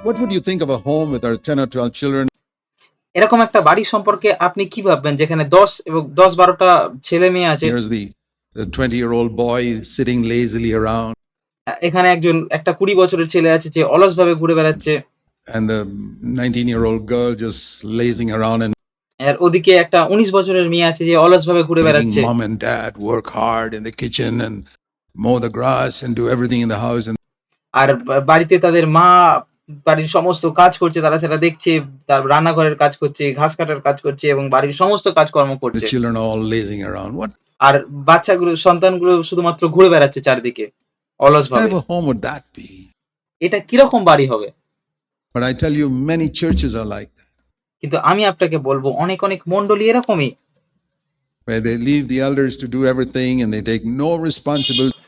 What would you think of a home with our 10 or 12 children? এরকম একটা বাড়ি সম্পর্কে আপনি কি ভাববেন যেখানে দশ এবং দশ বারোটা ছেলে মেয়ে আছে Here's the 20 year old boy sitting lazily around, এখানে একজন একটা কুড়ি বছরের ছেলে আছে যে অলসভাবে ঘুরে বেড়াচ্ছে and the 19 year old girl just lazing around and আর ওদিকে একটা উনিশ বছরের মেয়ে আছে যে অলসভাবে ঘুরে বেড়াচ্ছে making mom and dad work hard in the kitchen and mow the grass and do everything in the house. And আর বা- বাড়িতে তাদের মা বাড়ির সমস্ত কাজ করছে তারা সেটা দেখছে তার রান্নাঘরের কাজ করছে ঘাস কাটার কাজ করছে এবং বাড়ির সমস্ত কাজকর্ম করছে। আর বাচ্চাগুলো সন্তানগুলো শুধুমাত্র ঘুরে বেড়াচ্ছে চারদিকে অলস ভাবে এটা কীরকম বাড়ি হবে? But I tell you, many churches are like that. কিন্তু আমি আপনাকে বলব অনেক অনেক মণ্ডলী এরকমই। Where they leave the elders to do everything and they take no responsibility.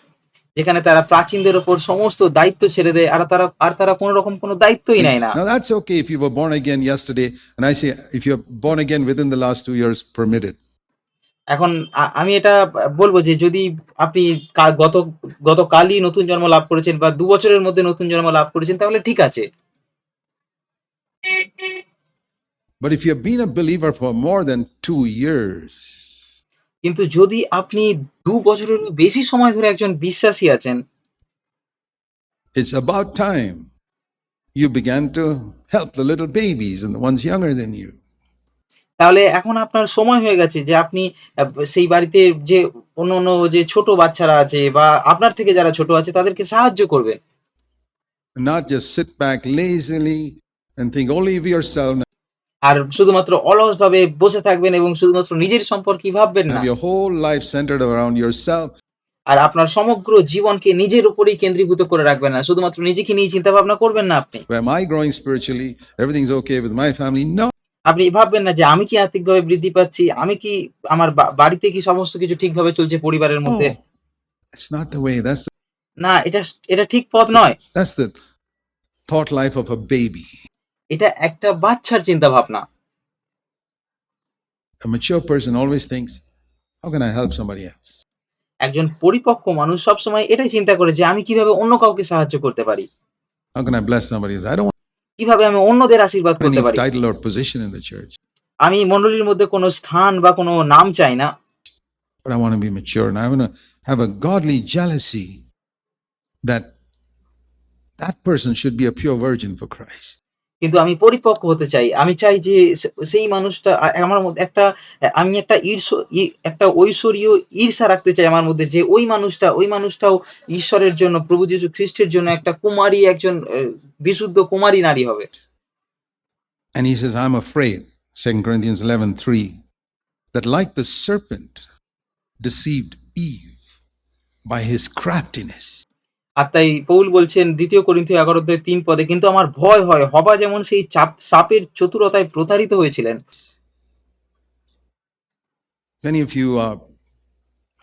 যেখানে তারা প্রাচীনদের ওপর সমস্ত দায়িত্ব ছেড়ে দেয় আর তারা আর তারা কোনো রকম কোনো দায়িত্বই নেয় না Now that's okay if you were born again yesterday, and I say if you're born again within the last two years, permitted. এখন আমি এটা বলব যে যদি আপনি গত গতকালই নতুন জন্ম লাভ করেছেন বা দু বছরের মধ্যে নতুন জন্ম লাভ করেছেন তাহলে ঠিক আছে But if you've been a believer for more than two years, কিন্তু যদি আপনি দু বছরের বেশি সময় ধরে একজন বিশ্বাসী আছেন it's about time you began to the little babies and তাহলে এখন আপনার সময় হয়ে গেছে যে আপনি সেই বাড়িতে যে অন্য অন্য যে ছোট বাচ্চারা আছে বা আপনার থেকে যারা ছোট আছে তাদেরকে সাহায্য করবেন। Not just sit back lazily and think only you yourself আর শুধুমাত্র অলস ভাবে বসে থাকবেন এবং শুধুমাত্র নিজের সম্পর্কে ভাববেন না your whole life centered around yourself. আর আপনার সমগ্র জীবনকে নিজের উপরেই কেন্দ্রীভূত করে রাখবেন না শুধুমাত্র নিজেকে নিয়ে চিন্তা ভাবনা করবেন না আপনি Am I growing spiritually? Everything's okay with my family? No. আপনি ভাববেন না যে আমি কি আর্থিকভাবে বৃদ্ধি পাচ্ছি আমি কি আমার বাড়িতে কি সমস্ত কিছু ঠিকভাবে চলছে পরিবারের মধ্যে No. That's not the way. That's the, না এটা এটা ঠিক পথ নয় that's the thought life of a baby. এটা একটা বাচ্চার চিন্তা ভাবনা A mature person always thinks, how can I help somebody else? একজন পরিপক্ক মানুষ সবসময় এটাই চিন্তা করে যে আমি কীভাবে অন্য কাউকে সাহায্য করতে পারি How can I bless somebody else? I don't want কীভাবে আমি অন্যদের আশীর্বাদ any করতে পারি title or position in the church, আমি মণ্ডলীর মধ্যে কোনো স্থান বা কোনো নাম চাই না but I want to be mature and I want to have a godly jealousy that that person should be a pure virgin for Christ. কিন্তু আমি পরিপক্ক হতে চাই। আমি চাই যে সেই মানুষটা আমার মধ্যে একটা আমি একটা ঈর্ষ একটা ঐশ্বরীয় ঈর্ষা রাখতে চাই আমার মধ্যে যে ওই মানুষটা ওই মানুষটাও ঈশ্বরের জন্য প্রভু যীশু খ্রিস্টের জন্য একটা কুমারী একজন বিশুদ্ধ কুমারী নারী হবে। And he says, I'm afraid, 2 Corinthians 11 3, that like the serpent deceived Eve by his craftiness, আর তাই পৌল বলছেন দ্বিতীয় করিন্থীয় এগারো অধ্যায় তিন পদে কিন্তু আমার ভয় হয় হবা যেমন সেই চাপ সাপের চতুরতায় প্রতারিত হয়েছিলেন। Many of you are,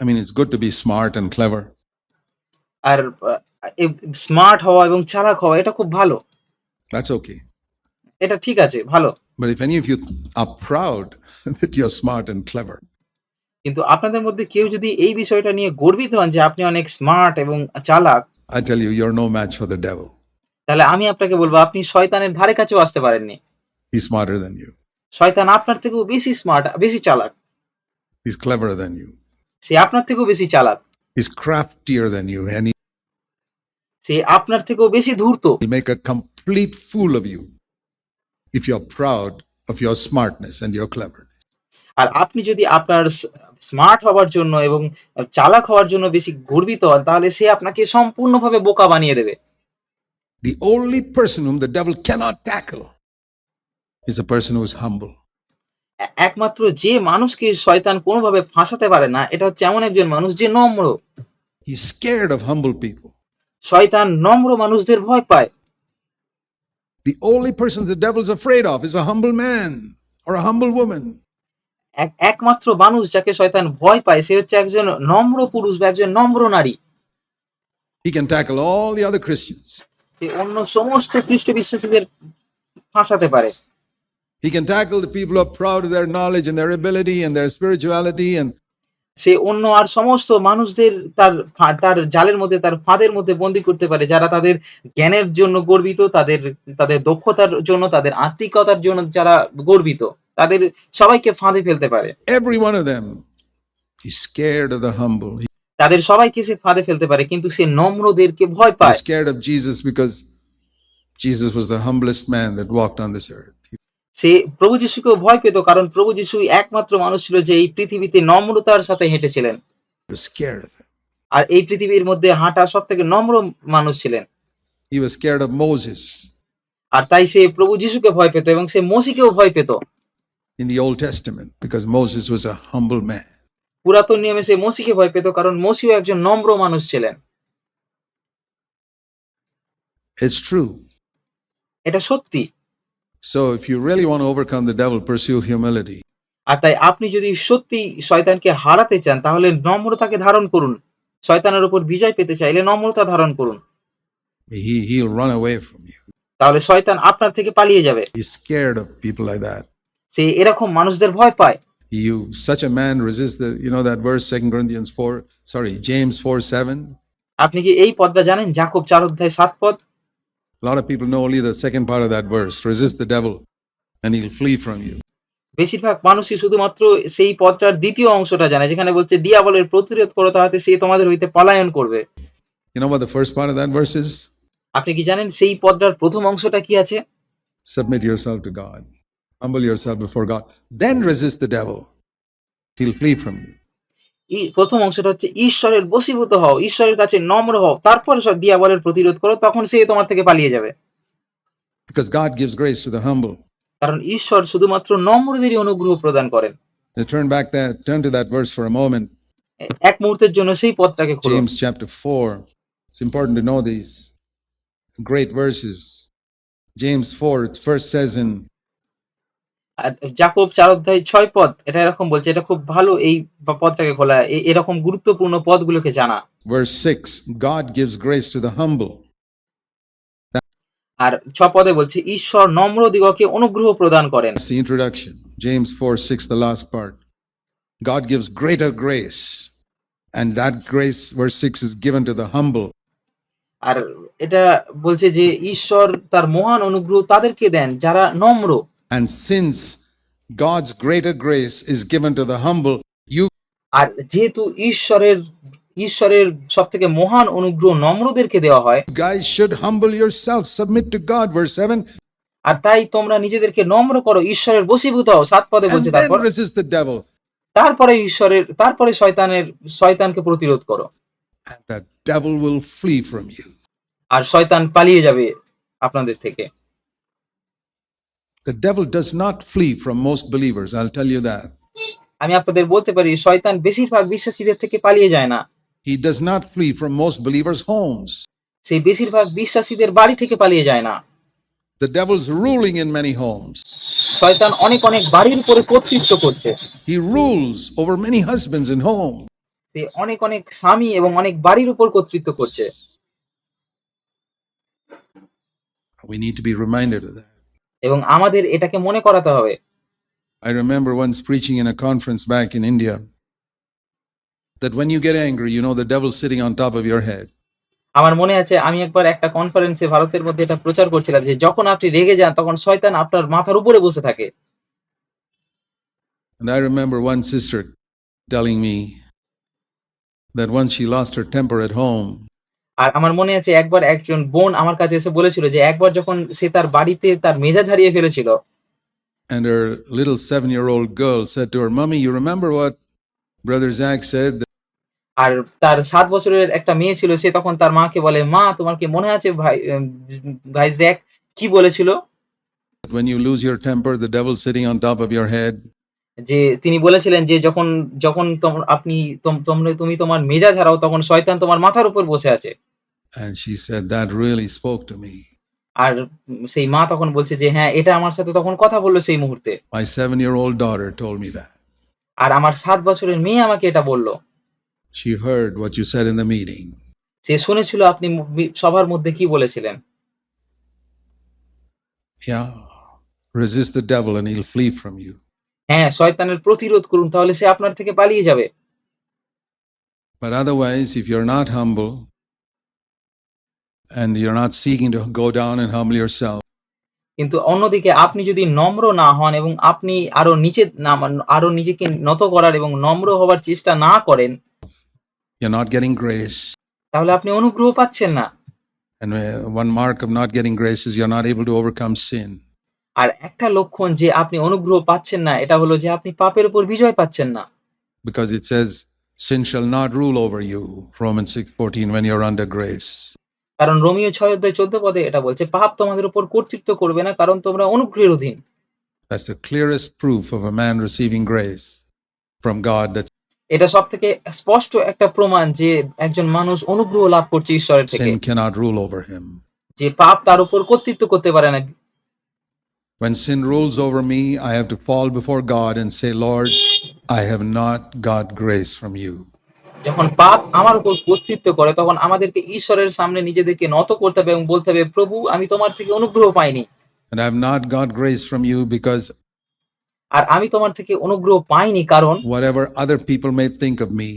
I mean, it's good to be smart and clever, আর স্মার্ট হওয়া এবং চালাক হওয়া এটা খুব ভালো। That's okay. এটা ঠিক আছে ভালো। But if any of you are proud that you're smart and clever, কিন্তু আপনাদের মধ্যে কেউ যদি এই বিষয়টা নিয়ে গর্বিত হন যে আপনি অনেক স্মার্ট এবং চালাক I tell you, you're no match for the devil. তাহলে আমি আপনাকে বলবো আপনি শয়তানের ধারে কাছেও আসতে পারেননি He's smarter than you, শয়তান আপনার থেকেও বেশি স্মার্ট বেশি চালাক he's cleverer than you, সে আপনার থেকেও বেশি চালাক he's craftier than you, and সে আপনার থেকেও বেশি ধূর্ত he'll make a complete fool of you if you're proud of your smartness and your cleverness. আর আপনি যদি আপনার স্মার্ট হওয়ার জন্য এবং চালাক হওয়ার জন্য বেশি গর্বিত হন তাহলে সে আপনাকে সম্পূর্ণভাবে বোকা বানিয়ে দেবে The only person whom the devil cannot tackle is a person who is humble. একমাত্র যে মানুষকে শয়তান কোনোভাবে ফাঁসাতে পারে না এটা হচ্ছে এমন একজন মানুষ যে নম্র He's scared of humble people. শয়তান নম্র মানুষদের ভয় পায় The only person the devil's afraid of is a humble man or a humble woman. এক- একমাত্র মানুষ যাকে শয়তান ভয় পায় সে হচ্ছে একজন নম্র পুরুষ বা একজন নম্র নারী He can tackle all the other Christians. সে অন্য সমস্ত খ্রিস্ট বিশ্বাসীদের ফাঁসাতে পারে He can tackle the people who are proud of their knowledge and their ability and their spirituality and সে অন্য আর সমস্ত মানুষদের তার তার জালের মধ্যে তার ফাঁদের মধ্যে বন্দী করতে পারে যারা তাদের জ্ঞানের জন্য গর্বিত, তাদের তাদের দক্ষতার জন্য, তাদের আত্মিকতার জন্য যারা গর্বিত। তাদের সবাইকে ফাঁদে ফেলতে পারে। তাদের সবাইকে সে ফাঁদে ফেলতে পারে কিন্তু সে নম্রদেরকে ভয় পায়। সে প্রভু যীশুকেও ভয় পেত কারণ প্রভু যীশুই একমাত্র মানুষ ছিল যে এই পৃথিবীতে নম্রতার সাথে হেঁটেছিলেন। আর এই পৃথিবীর মধ্যে হাঁটা সব থেকে নম্র মানুষ ছিলেন। আর তাই সে প্রভু যীশুকে ভয় পেত এবং সে মসিকেও ভয় পেত। In the Old Testament because Moses was a humble man. পুরাতন নিয়মে সে মোশিকে ভয় পেত কারণ মোশিও একজন নম্র মানুষ ছিলেন। It's true. এটা সত্যি। So if you really want to overcome the devil, pursue humility. আর তাই আপনি যদি সত্যি শয়তানকে হারাতে চান তাহলে নম্রতাকে ধারণ করুন। শয়তানের উপর বিজয় পেতে চাইলে নম্রতা ধারণ করুন। He, he'll run away from you. তাহলে শয়তান আপনার থেকে পালিয়ে যাবে। He's scared of people like that. সে এরকম মানুষদের ভয় পায়। You such a man resist the you know that verse Second Corinthians four sorry James four seven. আপনি কি এই পদটা জানেন? যাকব 4 অধ্যায় 7 পদ? A lot of people know only the second part of that verse. Resist the devil, and he'll flee from you. বেশিরভাগ মানুষই শুধুমাত্র সেই পদটার দ্বিতীয় অংশটা জানে যেখানে বলছে দিয়াবলের প্রতিরোধ করো তাহাতে সে তোমাদের হইতে পলায়ন করবে। You know what the first part of that verse is? আপনি কি জানেন সেই পদটার প্রথম অংশটা কি আছে? Submit yourself to God. Humble yourself before God. Then resist the devil. He'll flee from you. ই প্রথম অংশটা হচ্ছে ঈশ্বরের বশীভূত হও, ঈশ্বরের কাছে নম্র হও, তারপর স দিয়াবলের প্রতিরোধ করো তখন সে তোমার থেকে পালিয়ে যাবে। Because God gives grace to the humble. কারণ ঈশ্বর শুধুমাত্র নম্রদেরই অনুগ্রহ প্রদান করেন। Now turn back that turn to that verse for a moment. এ- এক মুহূর্তের জন্য সেই পদটাকে খুলুন। James chapter 4. It's important to know these great verses. James 4, it first says in আর জাকব চার অধ্যায় ছয় পদ এটা এরকম বলছে এটা খুব ভালো এই পদটাকে খোলা এরকম গুরুত্বপূর্ণ পদগুলোকে জানা। Verse 6 god gives grace to the humble. আর ছ পদে বলছে ঈশ্বর নম্র দিগকে অনুগ্রহ প্রদান করেন। The introduction james 4 6 the last part. God gives greater grace and that grace verse 6 is given to the humble. আর এটা বলছে যে ঈশ্বর তার মহান অনুগ্রহ তাদেরকে দেন যারা নম্র। And since God's greater grace is given to the humble, you আর যেহেতু ঈশ্বরের ঈশ্বরের সবথেকে মহান অনুগ্রহ নম্রদেরকে দেওয়া হয় guys should humble yourself, submit to God, verse 7, আর তাই তোমরা নিজেদেরকে নম্র করো ঈশ্বরের বশীভূত হও সাত পদে বলছে তারপর resist the devil. তারপরে ঈশ্বরের তারপরে শয়তানের শয়তানকে প্রতিরোধ করো And the devil will flee from you. আর শয়তান পালিয়ে যাবে আপনাদের থেকে The devil does not flee from most believers, I'll tell you that. আমি আপনাদের বলতে পারি শয়তান বেশিরভাগ বিশ্বাসীদের থেকে পালিয়ে যায় না He does not flee from most believers' homes. সেই বেশিরভাগ বিশ্বাসীদের বাড়ি থেকে পালিয়ে যায় না The devil's ruling in many homes. শয়তান অনেক অনেক বাড়ির উপরে কর্তৃত্ব করছে He rules over many husbands and home. সে অনেক অনেক স্বামী এবং অনেক বাড়ির উপর কর্তৃত্ব করছে We need to be reminded of that. এবং আমাদের এটাকে মনে করাতে হবে I remember once preaching in a conference back in India that when you get angry, you know the devil's sitting on top of your head. আমার মনে আছে আমি একবার একটা কনফারেন্সে ভারতের মধ্যে এটা প্রচার করছিলাম যে যখন আপনি রেগে যান তখন শয়তান আপনার মাথার উপরে বসে থাকে And I remember one sister telling me that once she lost her temper at home, আর আমার মনে আছে একবার একজন বোন আমার কাছে এসে বলেছিল যে একবার যখন সে তার বাড়িতে তার মেজাজ হারিয়ে ফেলেছিল and her little seven year old girl said to her, Mummy, you remember what Brother Zach said? আর তার সাত বছরের একটা মেয়ে ছিল সে তখন তার মাকে বলে মা তোমার কি মনে আছে ভাই ভাই জ্যাক কি বলেছিল when you lose your temper, the devil's sitting on top of your head. যে তিনি বলেছিলেন যে যখন যখন আপনি তোমরা তুমি তোমার মেজাজ হারাও তখন শয়তান তোমার মাথার উপর বসে আছে And she said, That really spoke to me. আর উম, সেই মা তখন বলছে যে হ্যাঁ এটা আমার সাথে তখন কথা bolo সেই মুহূর্তে My seven year old daughter told me that. আর আমার সাত বছরের মেয়ে আমাকে এটা বলল She heard what you said in the meeting. সে শুনেছিল আপনি মু- মি- সবার মধ্যে কি বলেছিলেন Yeah. Resist the devil and he'll flee from you. হ্যাঁ শয়তানের প্রতিরোধ করুন তাহলে সে আপনার থেকে পালিয়ে যাবে But otherwise, if you're not humble and you're not seeking to go down and humble yourself, কিন্তু অন্যদিকে আপনি যদি নম্র না হন এবং আপনি আরো নিচে নামান- আরো নিজেকে নত করার এবং নম্র হবার চেষ্টা না করেন you're not getting grace. তাহলে আপনি অনুগ্রহ পাচ্ছেন না And uh, one mark of not getting grace is you're not able to overcome sin. আর একটা লক্ষণ যে আপনি অনুগ্রহ পাচ্ছেন না এটা হলো যে আপনি পাপের উপর বিজয় পাচ্ছেন না Because it says, sin shall not rule over you, Romans 6:14, when you're under grace. কারণ রোমিও ছয় অধ্যায় চোদ্দ পদে এটা বলছে পাপ তোমাদের উপর কর্তৃত্ব করবে না কারণ তোমরা অনুগ্রহের অধীন That's the clearest proof of a man receiving grace from God that এটা সব থেকে স্পষ্ট একটা প্রমাণ যে একজন মানুষ অনুগ্রহ লাভ করছে ঈশ্বরের থেকে sin cannot rule over him. যে পাপ তার উপর কর্তৃত্ব করতে পারে না When sin rules over me, I have to fall before God and say, Lord, I have not got grace from you. যখন পাপ আমার উপর কর্তৃত্ব করে তখন আমাদেরকে ঈশ্বরের সামনে নিজেদেরকে নত করতে হবে এবং বলতে হবে প্রভু আমি তোমার থেকে অনুগ্রহ পাইনি And I have not got grace from you because আর আমি তোমার থেকে অনুগ্রহ পাইনি কারণ whatever other people may think of me,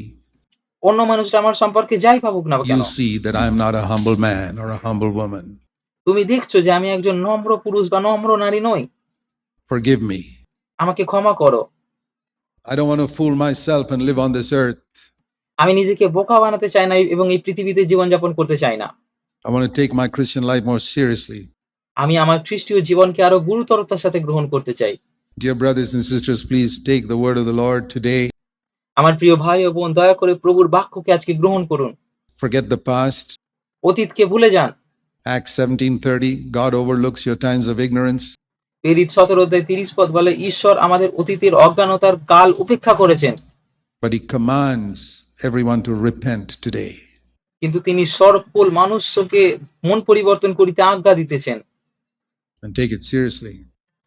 অন্য মানুষরা আমার সম্পর্কে যাই ভাবুক না কেন you see that I am not a humble man or a humble woman. তুমি দেখছ যে আমি একজন নম্র পুরুষ বা নম্র নারী নই Forgive me. আমাকে ক্ষমা করো I don't want to fool myself and live on this earth. আমি নিজেকে বোকা বানাতে চাই না এবং এই পৃথিবীতে জীবনযাপন করতে চাই না I want to take my Christian life more seriously. আমি আমার খ্রিস্টীয় জীবনকে আরও গুরুতরতার সাথে গ্রহণ করতে চাই Dear brothers and sisters, please take the word of the Lord today. আমার প্রিয় ভাই ও বোন দয়া করে প্রভুর বাক্যকে আজকে গ্রহণ করুন Forget the past. অতীতকে ভুলে যান Acts 17:30, God overlooks your times of ignorance. পেরিত সতেরো অধ্যায় তিরিশ পদ বলে ঈশ্বর আমাদের অতীতের অজ্ঞানতার কাল উপেক্ষা করেছেন but he commands everyone to repent today. কিন্তু তিনি সকল মানুষকে মন পরিবর্তন করিতে আজ্ঞা দিতেছেন and take it seriously.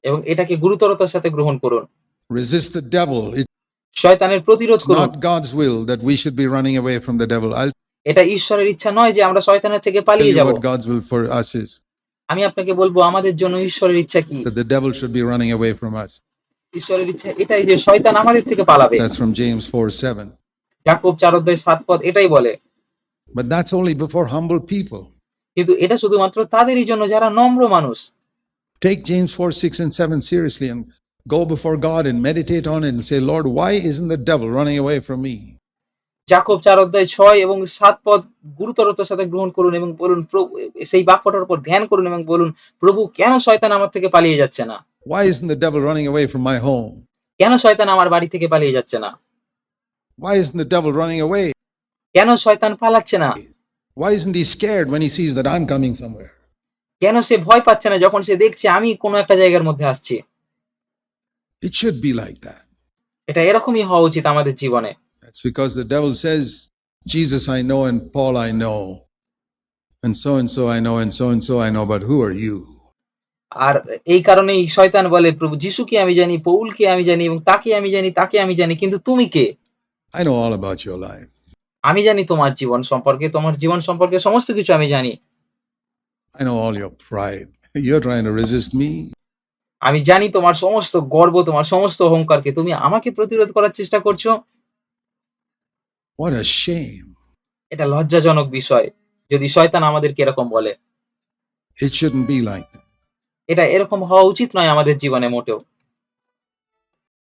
এবং এটাকে গুরুতরতার সাথে গ্রহণ করুন Resist the devil. It's শয়তানের প্রতিরোধ করুন not God's will that we should be running away from the devil. I'll এটা ঈশ্বরের ইচ্ছা নয় যে আমরা শয়তানের থেকে পালিয়ে যাব what God's will for us is আমি আপনাকে বলব আমাদের জন্য ঈশ্বরের ইচ্ছা কি that the devil should be running away from us. ঈশ্বরের ইচ্ছা এটাই যে শয়তান আমাদের থেকে পালাবে That's from James 4 7. যাকব চার সাত পদ এটাই বলে। বাট অনলি হাম্বল শুধুমাত্র যারা নম্র মানুষ। টেক জেমস ছয় এবং সাত পদ গুরুতরতার সাথে গ্রহণ করুন এবং বলুন প্রভু সেই বাক্যটার উপর ধ্যান করুন এবং বলুন প্রভু কেন শয়তান আমার থেকে পালিয়ে যাচ্ছে না? Why isn't the devil running away from my home কেন শয়তান আমার বাড়ি থেকে পালিয়ে যাচ্ছে না? Why isn't the devil running away? কেন শয়তান পালাচ্ছে না Why isn't he scared when he sees that I'm coming somewhere? কেন সে ভয় পাচ্ছে না যখন সে দেখছে আমি কোনো একটা জায়গার মধ্যে আসছি It should be like that. এটা এরকমই হওয়া উচিত আমাদের জীবনে That's because the devil says, Jesus I know and Paul I know, and so and so I know and so and so I know, but who are you? আর এই কারণেই শয়তান বলে প্রভু যিশুকে আমি জানি পৌলকে আমি জানি এবং তাকে আমি জানি তাকে আমি জানি কিন্তু তুমি কে I know all about your life. আমি জানি তোমার জীবন সম্পর্কে তোমার জীবন সম্পর্কে সমস্ত কিছু আমি জানি I know all your pride. You're trying to resist me. আমি জানি তোমার সমস্ত গর্ব তোমার সমস্ত অহংকারকে তুমি আমাকে প্রতিরোধ করার চেষ্টা করছ What a shame. এটা লজ্জাজনক বিষয় যদি শয়তান আমাদেরকে এরকম বলে It shouldn't be like that. এটা এরকম হওয়া উচিত নয় আমাদের জীবনে মোটেও